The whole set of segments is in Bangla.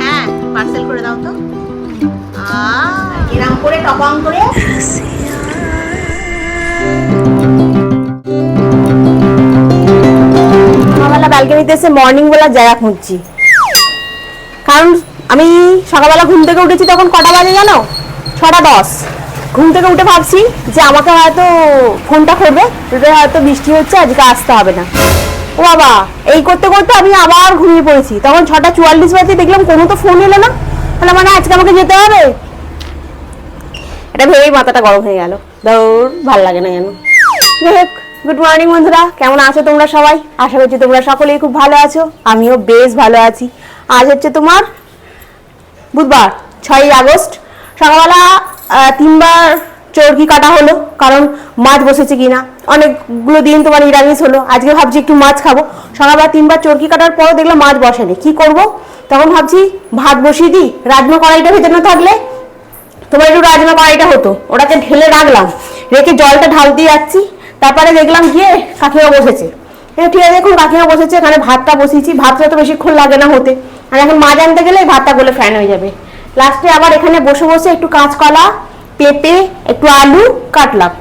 হ্যাঁ সকালবেলা ব্যালকনিতে এসে মর্নিং জায়গা খুঁজছি। কারণ আমি ঘুম থেকে উঠেছি তখন কটা জানো? ছটা দশ। ঘুম থেকে যে আমাকে হয়তো ফোনটা করবে হয়তো বৃষ্টি হচ্ছে, আজকে আসতে হবে না। ও বাবা, এই করতে করতে আমি আবার ঘুমিয়ে পড়েছি। তখন ছটা চুয়াল্লিশ বাজে দেখলাম কোনো তো ফোন এলো না। তাহলে মানে আজকে আমাকে যেতে হবে? এটা ভেবেই মাথাটা গরম হয়ে গেল। দৌড় ভালো লাগে না যেন যাই হোক গুড মর্নিং বন্ধুরা, কেমন আছো তোমরা সবাই? আশা করছি তোমরা সকলেই খুব ভালো আছো। আমিও বেশ ভালো আছি। আজ হচ্ছে তোমার বুধবার, ছয়ই আগস্ট। সকালবেলা তিনবার চর্কি কাটা হলো? কারণ মাছ বসেছে কিনা? অনেকগুলো দিন তোমার নিরামিষ হলো। আজকে ভাবছি একটু মাছ খাব। সকালবেলা তিনবার চর্কি কাটার পরও দেখলাম মাছ বসেনি। কি করব? তখন ভাবছি ভাত বসিয়ে দিই। রাজমা কড়াইটা ভেজানো থাকলে? তোমার একটু রাজমা কড়াইটা হতো। ওটাকে ঢেলে রাখলাম। রেখে জলটা ঢালতে যাচ্ছি তারপরে দেখলাম গিয়ে কাকিমা বসেছে। হ্যাঁ ঠিক আছে, দেখুন, কাকিমা বসেছে। এখানে ভাতটা বসিয়েছি। ভাতটা তো বেশিক্ষণ লাগে না হতে। আর এখন মাছ আনতে গেলে ভাতটা গলে ফ্যান হয়ে যাবে। লাস্টে আবার এখানে বসে বসে একটু কাঁচকলা পেঁপে, একটু আলু কাটলাম।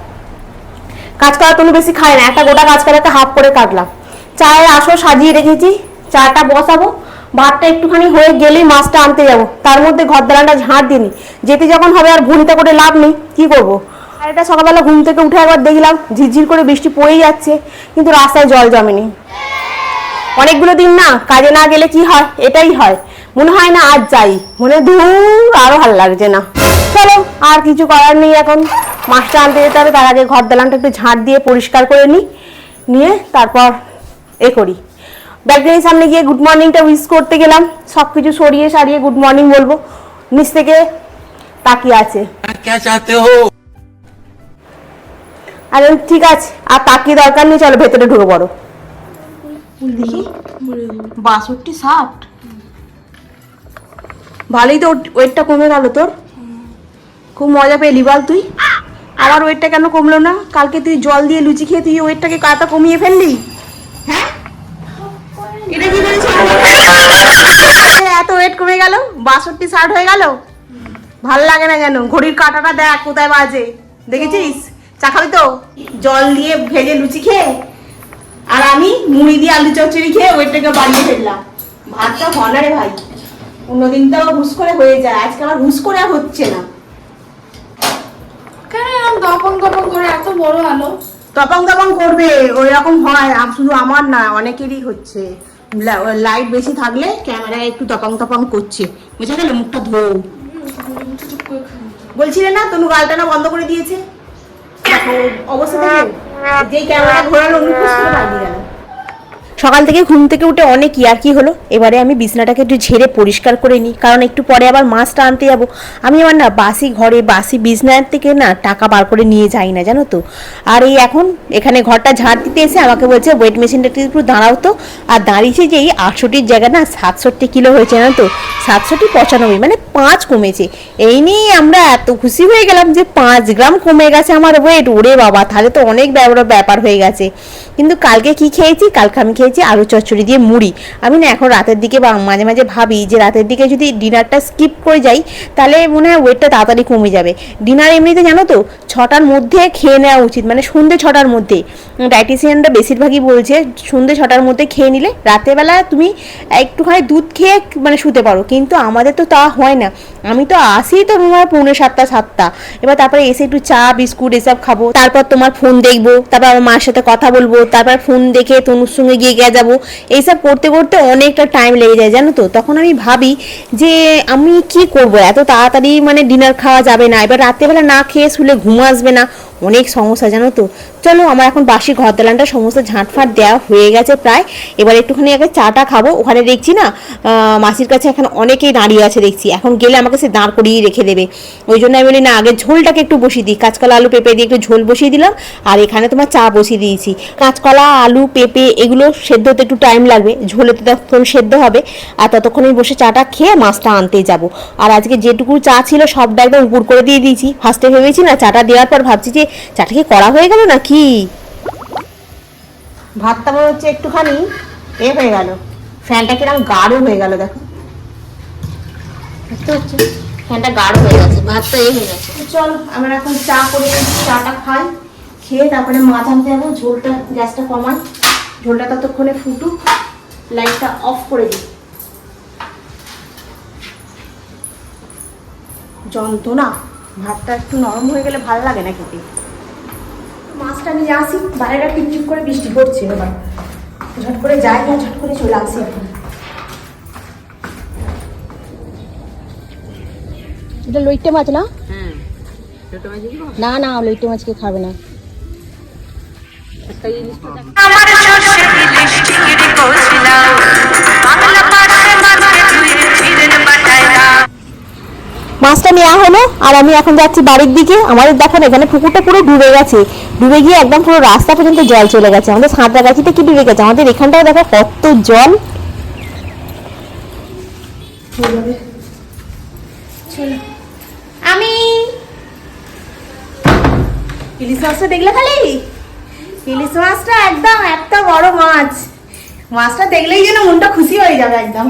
কাঁচকলা তুমি বেশি খায় না, একটা গোটা কাঁচকলাকে হাফ করে কাটলাম। চায়ের আসো সাজিয়ে রেখেছি, চাটা বসাবো, ভাতটা একটুখানি হয়ে গেলেই মাছটা আনতে যাব। তার মধ্যে ঘর দালানটা ঝাঁট দিনি যেতে যখন হবে আর ভুলতে করে লাভ নেই, কি করব? এটা সকালবেলা ঘুম থেকে উঠে একবার দেখলাম, ঝিরঝির করে বৃষ্টি পড়েই যাচ্ছে, কিন্তু রাস্তায় জল জমেনি। অনেকগুলো দিন না, কাজে না গেলে কি হয়? এটাই হয়। মনে হয় না আজ যাই, মনে দূর আরও ভালো লাগছে না। চলো, আর কিছু করার নেই এখন। মাছটা আনতে যেতে হবে, তার আগে ঘর দালানটা একটু ঝাঁট দিয়ে পরিষ্কার করে নিই, নিয়ে তারপর এ করি। ব্যালকনির সামনে গিয়ে গুড মর্নিংটা উইস করতে গেলাম। সব কিছু সরিয়ে সারিয়ে গুড মর্নিং বলব। নিচ থেকে তাকিয়ে আছে। আরে ঠিক আছে, আর তাকিয়ে দরকার নেই, চলো ভেতরে ঢুকে পড়ো। ভালোই তো ওয়েটটা কমে গেল তোর। খুব মজা পেলি বল তুই। আবার ওয়েটটা কেন কমলো না? কালকে তুই জল দিয়ে লুচি খেয়ে তুই ওয়েটটাকে কাতা কমিয়ে ফেললি? হ্যাঁ? এটা কি এত ওয়েট কমে গেল? বাষট্টি, ষাট হয়ে গেল? ভালো লাগে না কেন? ঘড়ির কাঁটাটা দেখ, কোথায় বাজে। দেখেছিস? চা তো? জল দিয়ে ভেজে লুচি খেয়ে? আর আমি মুড়ি দিয়ে আলু চচ্চড়ি খেয়ে ওইটাকে বাড়িয়ে ফেললাম। ভাতটা হনা রে ভাই। অন্যদিন তো হুস করে হয়ে যায়। আজকে আমার হুস করে আর হচ্ছে না। দপং করে এত বড় আলো? তপং তপং করবে ওই রকম হয় শুধু আমার না অনেকেরই হচ্ছে। লাইট বেশি থাকলে ক্যামেরায় একটু তপং তপং করছে। বুঝা গেল মুখটা ধো বলছিলে না তনু গালটা না বন্ধ করে দিয়েছে? অবস্থা দেখো যেই ক্যামেরা ঘোরালো গেল। সকাল থেকে ঘুম থেকে উঠে অনেক ইয়ার কি হলো। এবারে আমি বিছনাটাকে একটু ঝেড়ে পরিষ্কার করে নিই, কারণ একটু পরে আবার মাছটা আনতে যাব। আমি আমার না বাসি ঘরে, বাসি বিছনার থেকে না টাকা বার করে নিয়ে যাই না, জানো তো। আর এই এখন এখানে ঘরটা ঝাড় দিতে এসে আমাকে বলছে ওয়েট মেশিনটা একটু দাঁড়াও তো। আর দাঁড়িয়েছে যে এই আটষট্টির জায়গায় না সাতষট্টি কিলো হয়েছে না তো। সাতষট্টি পঁচানব্বই মানে পাঁচ কমেছে। এই নিয়ে আমরা এত খুশি হয়ে গেলাম যে পাঁচ গ্রাম কমে গেছে আমার ওয়েট ওরে বাবা, তাহলে তো অনেক ব্যাপার হয়ে গেছে। কিন্তু কালকে কি খেয়েছি? কালকে আমি খেয়েছি আলু চচ্চড়ি দিয়ে মুড়ি। আমি না এখন রাতের দিকে বা মাঝে মাঝে ভাবি যে রাতের দিকে যদি ডিনারটা স্কিপ করে যাই, তাহলে মনে হয় ওয়েটটা তাড়াতাড়ি কমে যাবে। ডিনার এমনিতে জানো তো, ছটার মধ্যে খেয়ে নেওয়া উচিত মানে সন্ধ্যে ছটার মধ্যে। ডায়েটিশিয়ানরা বেশিরভাগই বলছে সন্ধ্যে ছটার মধ্যে খেয়ে নিলে রাতেরবেলা তুমি একটুখানি দুধ খেয়ে মানে শুতে পারো। কিন্তু আমাদের তো তা হয় না। আমি তো আসি তো তোমার পৌনে সাতটা সাতটা। এবার তারপরে এসে একটু চা, বিস্কুট এসব খাব। তারপর তোমার ফোন দেখব, তারপর আমার মার সাথে কথা বলব, তারপর ফোন দেখে তনুর সঙ্গে গিয়ে গিয়ে যাব। এইসব করতে করতে অনেকটা টাইম লেগে যায়, জানো তো? তখন আমি ভাবি যে আমি কি করব? এত তাড়াতাড়ি মানে ডিনার খাওয়া যাবে না। এবার রাত্রেবেলা না খেয়ে শুলে ঘুম আসবে না। অনেক সমস্যা, জানো তো? চলো, আমার এখন বাসি ঘর দালানটা সমস্ত ঝাঁটফাট দেওয়া হয়ে গেছে প্রায়। এবার একটুখানি আগে চাটা খাব। ওখানে দেখছি না মাসির কাছে এখন অনেকেই দাঁড়িয়ে আছে দেখছি। এখন গেলে আমাকে সে দাঁড় করিয়ে রেখে দেবে। ওই জন্য আমি বলি, না, আগে ঝোলটাকে একটু বসিয়ে দিই। কাঁচকলা, আলু, পেঁপে দিয়ে একটু ঝোল বসিয়ে দিলাম। আর এখানে তোমার চা বসিয়ে দিয়েছি। কাঁচকলা, আলু, পেঁপে, এগুলো সেদ্ধ হতে একটু টাইম লাগবে ঝোলে তো তখন সেদ্ধ হবে, আর ততক্ষণ আমি বসে চাটা খেয়ে মাছটা আনতে যাব। আর আজকে যেটুকু চা ছিল সবটা একদম উপর করে দিয়ে দিয়েছি। ফার্স্টে ভেবেছি না, চাটা দেওয়ার পর ভাবছি যে চাটা কি করা হয়ে গেল না কি ভাতটা মনে হচ্ছে একটুখানি এ হয়ে গেল। ফ্যানটা কীরকম গাঢ় হয়ে গেল, দেখো। ফ্যানটা গাঢ় হয়ে গেছে, ভাতটা এ হয়ে গেছে। চল, আমরা এখন চা করে চাটা খাই, খেয়ে তারপরে মাছ আনতে যাব, ঝোলটা গ্যাসটা কমান ঝোলটা ততক্ষণে ফুটুক লাইটটা অফ করে দিই যন্ত্রণা ভাতটা একটু নরম হয়ে গেলে ভালো লাগে না খেতে। মাছটা নিয়ে আসি বাইরেটা টিপটিপ করে বৃষ্টি পড়ছে এবার। ঝট করে যাই না ঝট করে চলে আসি এখন। এটা লইটে মাছ না? না না লইটে মাছকে খাবে না। মাছটা নেওয়া হলো আর আমি এখন যাচ্ছি বাড়ির দিকে। আমাদের দেখেন এখানে পুকুরটা পুরো ডুবে গেছে। ডুবে গিয়ে একদম পুরো রাস্তা পর্যন্ত জল চলে গেছে। আমাদের সাঁতরাগাছিতে কি ডুবে গেছে? আমাদের এখানটাও দেখো কত জল। আমি ইলিশ মাছটা দেখলে খালি? ইলিশ মাছটা একদম এত বড় মাছ। মাছটা দেখলেই যেন মনটা খুশি হয়ে যাবে একদম।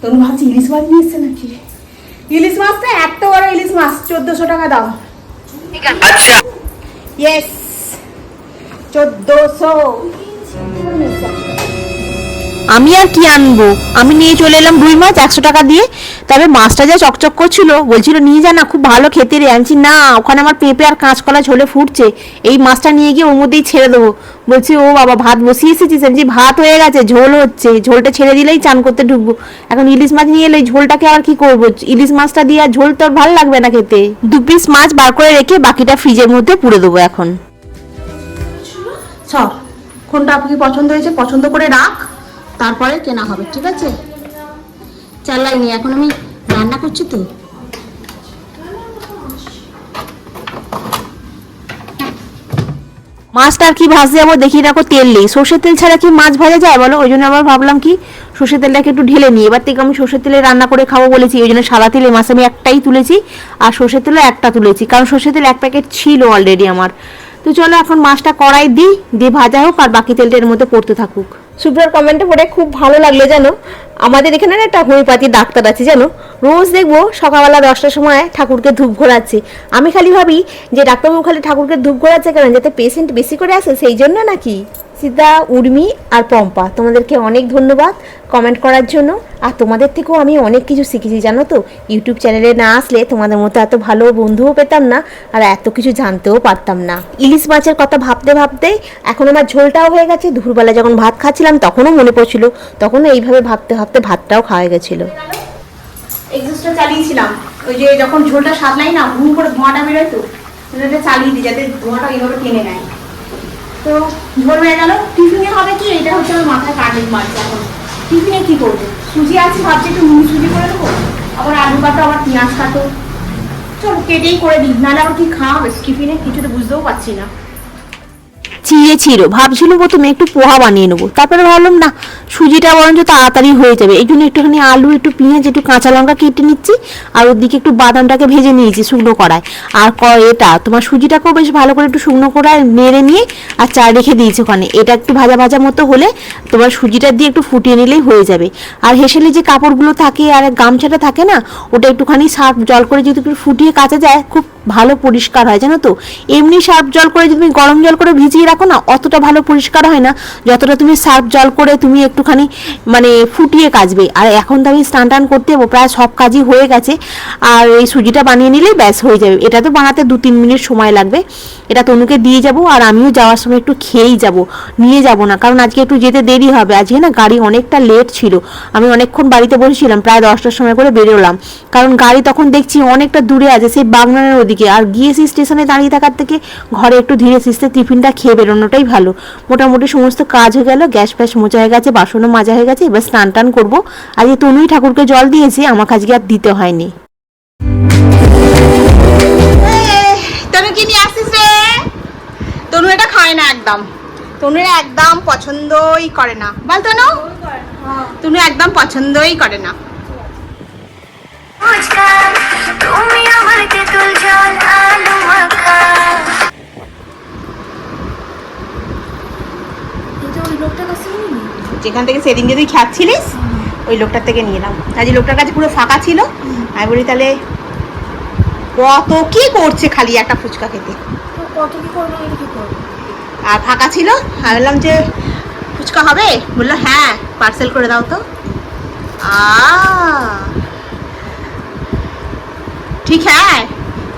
তনু ভাবছি ইলিশ মাছ নিয়ে এসছে নাকি? ইলিশ মাছটা এত বড় ইলিশ মাছ চোদ্দশো টাকা দাম। ইয়েস চোদ্দশো। আমি আর কি আনব? আমি নিয়ে চলে এলাম রুই মাছ একশো টাকা দিয়ে। তবে মাছটা যা চকচক করছিল, বলছিল, নিয়ে যা না, খুব ভালো খেতে রে। আনছি, না, ওখানে আমার পেঁপে আর কাঁচকলা ঝোলে ফুটছে। এই মাছটা নিয়ে গিয়ে ওর মধ্যেই ছেড়ে দেবো। বলছি, ও বাবা, ভাত বসিয়ে এসেছিস? আমি ভাত হয়ে গেছে, ঝোল হচ্ছে। ঝোলটা ছেড়ে দিলেই চান করতে ঢুকবো। এখন ইলিশ মাছ নিয়ে এলে ঝোলটাকে আর কি করব? ইলিশ মাছটা দিয়ে আর ঝোল তোর ভালো লাগবে না খেতে। দু পিস মাছ বার করে রেখে বাকিটা ফ্রিজের মধ্যে পুড়ে দেবো এখন। কোনটা আপনাকে পছন্দ হয়েছে, পছন্দ করে রাখ। তারপরে কেনা হবে, ঠিক আছে? চালাই নি, এখন আমি রান্না করছি তো। মাছটা আর কি ভাজতে যাব, দেখি রাখো তেল নেই। সর্ষের তেল ছাড়া কি মাছ ভাজা যায় বলো? ওই জন্য আবার ভাবলাম কি, সর্ষের তেলটাকে একটু ঢেলে নিই। এবার থেকে আমি সর্ষের তেলে রান্না করে খাব বলেছি, ওই জন্য সাদা তেলে মাছ আমি একটাই তুলেছি, আর সর্ষের তেলও একটা তুলেছি, কারণ সর্ষের তেল এক প্যাকেট ছিল অলরেডি আমার। তো চলো এখন মাছটা কড়াই দিই, দিয়ে ভাজা হোক, আর বাকি তেলটা এর মধ্যে পড়তে থাকুক। সুপ্রার কমেন্টে পড়ে খুব ভালো লাগল জানো। আমাদের এখানে একটা হোমিওপ্যাথি ডাক্তার আছে, জানো? রোজ দেখব সকালবেলা দশটার সময় ঠাকুরকে ধূপ ঘোরাচ্ছে। আমি খালি ভাবি যে ডাক্তারবাবু খালি ঠাকুরকে ধূপ ঘোরাচ্ছে কেন? যাতে পেশেন্ট বেশি করে আসে, সেই জন্য নাকি? সিদ্ধা, উর্মি আর পম্পা, তোমাদেরকে অনেক ধন্যবাদ কমেন্ট করার জন্য। আর তোমাদের থেকেও আমি অনেক কিছু শিখেছি, জানো তো? ইউটিউব চ্যানেলে না আসলে তোমাদের মতো এত ভালো বন্ধুও পেতাম না আর এত কিছু জানতেও পারতাম না। ইলিশ মাছের কথা ভাবতে ভাবতে এখন আমার ঝোলটাও হয়ে গেছে। দুপুরবেলা যখন ভাত খাচ্ছিলাম, তখনও মনে পড়ছিল। তখনও এইভাবে ভাবতে ভাবতে ভাতটাও খাওয়া গেছিল। এক্সস্টটা চালিয়েছিলাম। ওই যে যখন ঝোলটা না করে ধোঁয়াটা বেরোয় তো চালিয়ে দিই যাতে ধোঁয়াটা এইভাবে টেনে নেয়। তো ঝোল হয়ে গেল। টিফিনে হবে কি? এটা হচ্ছে আমার মাথায় কাটের মারছে এখন। টিফিনে কি করব? সুজি আছে, ভাবছি একটু মুড়ি সুজি করে দেবো আবার আলু কাটো আবার পেঁয়াজ কাটো চল, কেটেই করে দিই। নাহলে আবার কি খাওয়া হবে? টিফিনে কিছু তো বুঝতেও পারছি না। চিয়েছিল ভাবছিল প্রথমে একটু পোহা বানিয়ে নেব। তারপরে ভাবলাম, না, সুজিটা বরঞ্চ তাড়াতাড়ি হয়ে যাবে। এই জন্য একটুখানি আলু, একটু পেঁয়াজ, একটু কাঁচা লঙ্কা কেটে নিচ্ছি আর ওদিকে একটু বাদামটাকে ভেজে নিয়েছি শুকনো কড়ায় আর ক- এটা, তোমার সুজিটাকেও বেশ ভালো করে একটু শুকনো কড়ায় নেড়ে নিয়ে আর চা রেখে দিয়েছি ওখানে। এটা একটু ভাজা ভাজা মতো হলে তোমার সুজিটা দিয়ে একটু ফুটিয়ে নিলেই হয়ে যাবে। আর হেসেলে যে কাপড়গুলো থাকে আর গামছাটা থাকে না, ওটা একটুখানি সার্ফ জল করে যদি একটু ফুটিয়ে কাচা যায়, খুব ভালো পরিষ্কার হয়, জানো তো? এমনি সার্ফ জল করে যদি তুমি গরম জল করে ভিজিয়ে রাখো না, অতটা ভালো পরিষ্কার হয় না। যতটা তুমি সার্ফ জল করে তুমি একটুখানি মানে ফুটিয়ে কাচবে। আর এখন তো আমি স্নান টান করতে যাব, প্রায় সব কাজই হয়ে গেছে। আর এই সুজিটা বানিয়ে নিলেই ব্যাস হয়ে যাবে। এটা তো বানাতে দু তিন মিনিট সময় লাগবে। এটা তনুকে দিয়ে যাব আর আমিও যাওয়ার সময় একটু খেয়েই যাব। নিয়ে যাব না, কারণ আজকে একটু যেতে দেরি হবে। আজকে না গাড়ি অনেকটা লেট ছিল। আমি অনেকক্ষণ বাড়িতে বসেছিলাম, প্রায় দশটার সময় করে বেরোলাম। কারণ গাড়ি তখন দেখছি অনেকটা দূরে আছে, সেই বাগনানের ওদিকে। আর গিয়েছি স্টেশনে দাঁড়িয়ে থাকার থেকে ঘরে একটু ধীরে সিস্তে টিফিনটা খেয়ে বেরোনোটাই ভালো। মোটামুটি সমস্ত কাজ হয়ে গেল গ্যাস ফ্যাস মোচা হয়ে গেছে বাসনও মাজা হয়ে গেছে এবার স্নান টান করব। আজকে তনুই ঠাকুরকে জল দিয়েছি আমাকে আজকে আর দিতে হয়নি। তনু কি নিয়ে আসছিস রে? তনু এটা খায় না একদম। তনু একদম পছন্দই করে না। বল তনু। তনু একদম পছন্দই করে না। তুমি যেখান থেকে সেদিনকে তুই খাচ্ছিলিস ওই লোকটার থেকে নিয়ে এলাম আজ লোকটার কাছে পুরো ফাঁকা ছিল। আমি বলি তাহলে কত কি করছে খালি একটা ফুচকা খেতে? আর ফাঁকা ছিল। আমি বললাম যে ফুচকা হবে? বলল হ্যাঁ পার্সেল করে দাও তো। আ ठीक है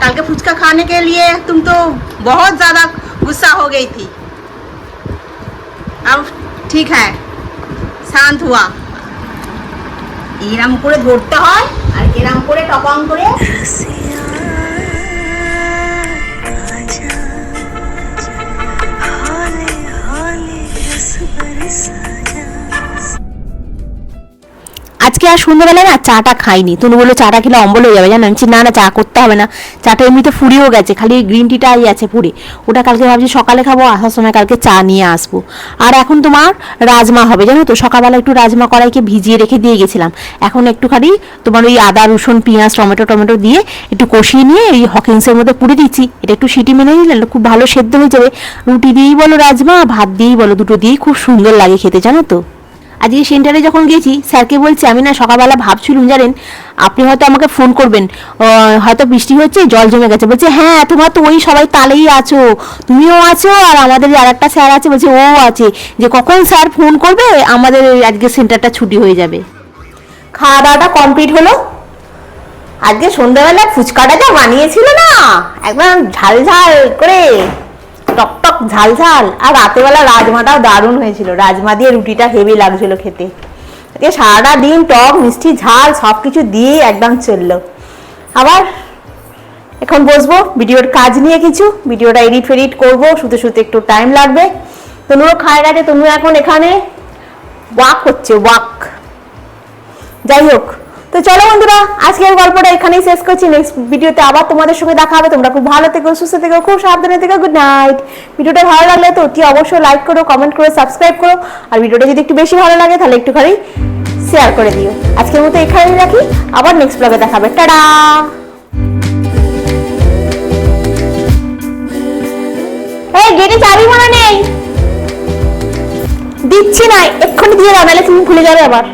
कल के फुचका खाने के लिए तुम तो बहुत ज़्यादा गुस्सा हो गई थी अब ठीक है শান্ত হুয়া এরাম করে ধরতে হয় আর এরাম করে টপাং করে আজকে আর সন্ধ্যাবেলায় না চাটা খাইনি। তুমি বলল, চাটা খেলে অম্বল হয়ে যাবে। জানো আমি না না, চা করতে হবে না। চাটা এমনিতে ফুরিয়েও গেছে, খালি গ্রিন টিটাই আছে পুরে। ওটা কালকে ভাবছি সকালে খাব, আসার সময় কালকে চা নিয়ে আসব। আর এখন তোমার রাজমা হবে, জানো তো? সকালবেলা একটু রাজমা কড়াইকে ভিজিয়ে রেখে দিয়ে গেছিলাম। এখন একটুখানি তোমার ওই আদা, রসুন, পেঁয়াজ, টমেটো টমেটো দিয়ে একটু কষিয়ে নিয়ে এই হকিংসের মধ্যে পুড়ে দিচ্ছি। এটা একটু সিটি মেনে নিলে খুব ভালো সেদ্ধ হয়ে যাবে। রুটি দিয়েই বলো রাজমা, ভাত দিয়েই বলো, দুটো দিয়েই খুব সুন্দর লাগে খেতে, জানো তো? আজকে সেন্টারে যখন গেছি স্যারকে বলছি, আমি না সকালবেলা ভাবছিলাম জানেন আপনি হয়তো আমাকে ফোন করবেন। হয়তো বৃষ্টি হচ্ছে, জল জমে গেছে। বলছে হ্যাঁ তোমার তো ওই সবাই তালেই আছো। তুমিও আছো আর আমাদের আর একটা স্যার আছে, বলছে, ও আছে। যে কখন স্যার ফোন করবে, আমাদের আজকে সেন্টারটা ছুটি হয়ে যাবে। খাওয়া দাওয়াটা কমপ্লিট হলো। আজকে সন্ধ্যাবেলা ফুচকাটা যা বানিয়েছিল না, একদম ঝাল ঝাল করে। টক টক, ঝাল ঝাল। আর রাতেবেলা রাজমাটাও দারুণ হয়েছিল। রাজমা দিয়ে রুটিটা হেভি লাগছিল খেতে। সারাটা দিন টক, মিষ্টি, ঝাল সব কিছু দিয়ে একদম চলল। আবার এখন বসবো। ভিডিওর কাজ নিয়ে কিছু। ভিডিওটা এডিট ফেডিট করব। শুতে শুতে একটু টাইম লাগবে। তনুরও খায় গেছে তনু এখন এখানে ওয়াক হচ্ছে ওয়াক যাই হোক। তো চলো বন্ধুরা, আজকের গল্পটা এখানেই শেষ করছি। নেক্সট ভিডিওতে আবার তোমাদের সঙ্গে দেখা হবে। তোমরা খুব ভালো থেকো, সুস্থ থেকো, খুব সাবধানে থেকো। গুড নাইট ভিডিওটা ভালো লাগলে তো অতি অবশ্যই লাইক করো কমেন্ট করো সাবস্ক্রাইব করো। আর ভিডিওটা যদি একটু বেশি ভালো লাগে, তাহলে একটুখানি শেয়ার করে দিও। আজকের মতো এখানেই রাখি। আবার নেক্সট ব্লগে দেখাবে টাটা গেটে চাবি মনে নেই। দিচ্ছি না, এক্ষুনি দিয়ে দাও, নাহলে তুমি ভুলে যাবে আবার।